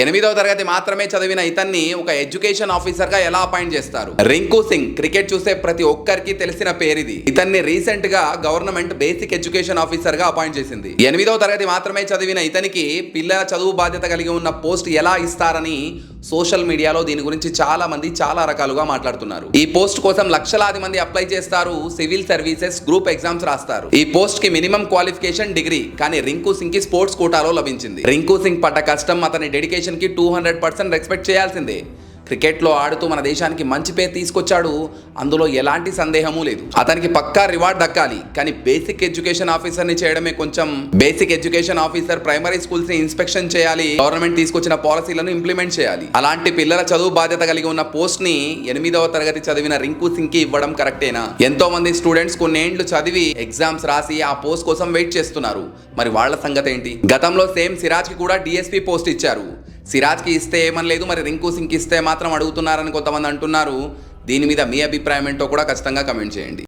ఎనిమిదవ తరగతి మాత్రమే చదివిన ఇతన్ని ఒక ఎడ్యుకేషన్ ఆఫీసర్గా ఎలా అపాయింట్ చేస్తారు? రింకు సింగ్ క్రికెట్ చూసే ప్రతి ఒక్కరికి తెలిసిన పేరిది. ఇతన్ని రీసెంట్గా గవర్నమెంట్ బేసిక్ ఎడ్యుకేషన్ ఆఫీసర్గా అపాయింట్ చేసింది. ఎనిమిదవ తరగతి మాత్రమే చదివిన ఇతనికి పిల్లల చదువు బాధ్యత కలిగి ఉన్న పోస్ట్ ఎలా ఇస్తారని సోషల్ మీడియాలో దీని గురించి చాలా మంది చాలా రకాలుగా మాట్లాడుతున్నారు. ఈ పోస్ట్ కోసం లక్షలాది మంది అప్లై చేస్తారు సివిల్ సర్వీసెస్ గ్రూప్ ఎగ్జామ్స్ రాస్తారు. ఈ పోస్ట్కి మినిమం క్వాలిఫికేషన్ డిగ్రీ కానీ రింకు సింగ్కి స్పోర్ట్స్ కోటాలో లభించింది. రింకు సింగ్ పడ్డ కష్టం అతని డెడికేషన్ కి టూ హండ్రెడ్ పర్సెంట్ రెస్పెక్ట్ చేయాల్సిందే. క్రికెట్లో ఆడుతూ మన దేశానికి మంచి పేరు తీసుకొచ్చాడు అందులో ఎలాంటి సందేహము లేదు. అతనికి పక్కా రివార్డ్ దక్కాలి కానీ బేసిక్ ఎడ్యుకేషన్ ఆఫీసర్ని చేయడమే కొంచెం బేసిక్ ఎడ్యుకేషన్ ఆఫీసర్ ప్రైమరీ స్కూల్స్ని ఇన్స్పెక్షన్ చేయాలి గవర్నమెంట్ తీసుకొచ్చిన పాలసీలను ఇంప్లిమెంట్ చేయాలి. అలాంటి పిల్లల చదువు బాధ్యత కలిగి ఉన్న పోస్ట్ని ఎనిమిదవ తరగతి చదివిన రింకు సింగ్కి ఇవ్వడం కరెక్టేనా? ఎంతో మంది స్టూడెంట్స్ కొన్నేండ్లు చదివి ఎగ్జామ్స్ రాసి ఆ పోస్ట్ కోసం వెయిట్ చేస్తున్నారు. మరి వాళ్ళ సంగతి ఏంటి గతంలో సేమ్ సిరాజ్కి కూడా డిఎస్పీ పోస్ట్ ఇచ్చారు. సిరాజ్కి ఇస్తే ఏమని లేదు మరి రింకు సింగ్కి ఇస్తే మాత్రం అడుగుతున్నారని కొంతమంది అంటున్నారు. దీని మీద మీ అభిప్రాయం ఏంటో కూడా ఖచ్చితంగా కమెంట్ చేయండి.